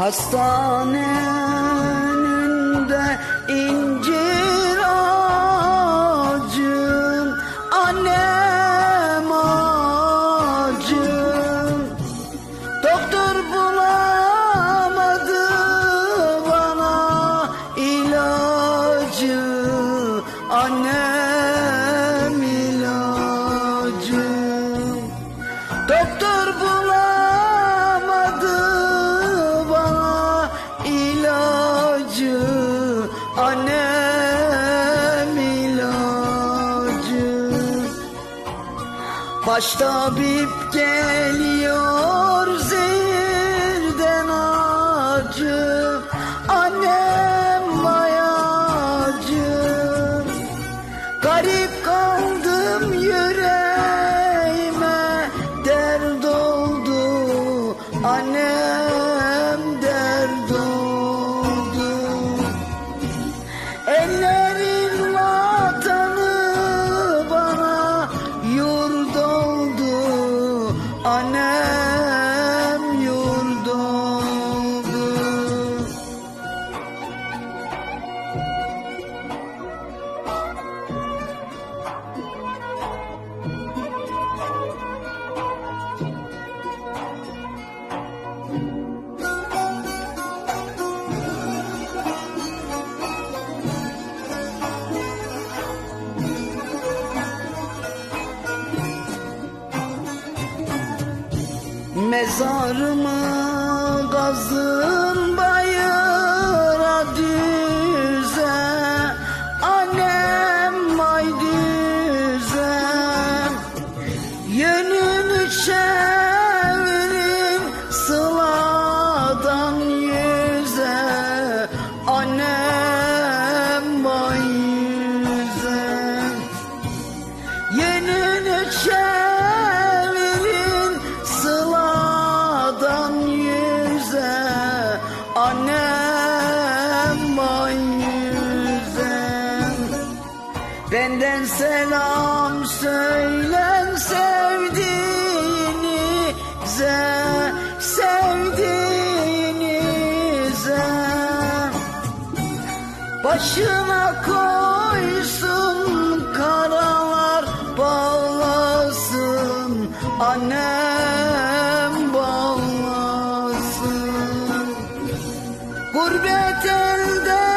hastane. Baş tabip geliyor. mezarımı kazdım Benden selam söylen sevdiğinize Sevdiğinize Başına koysun karalar bağlasın Annem bağlasın. Gurbet elden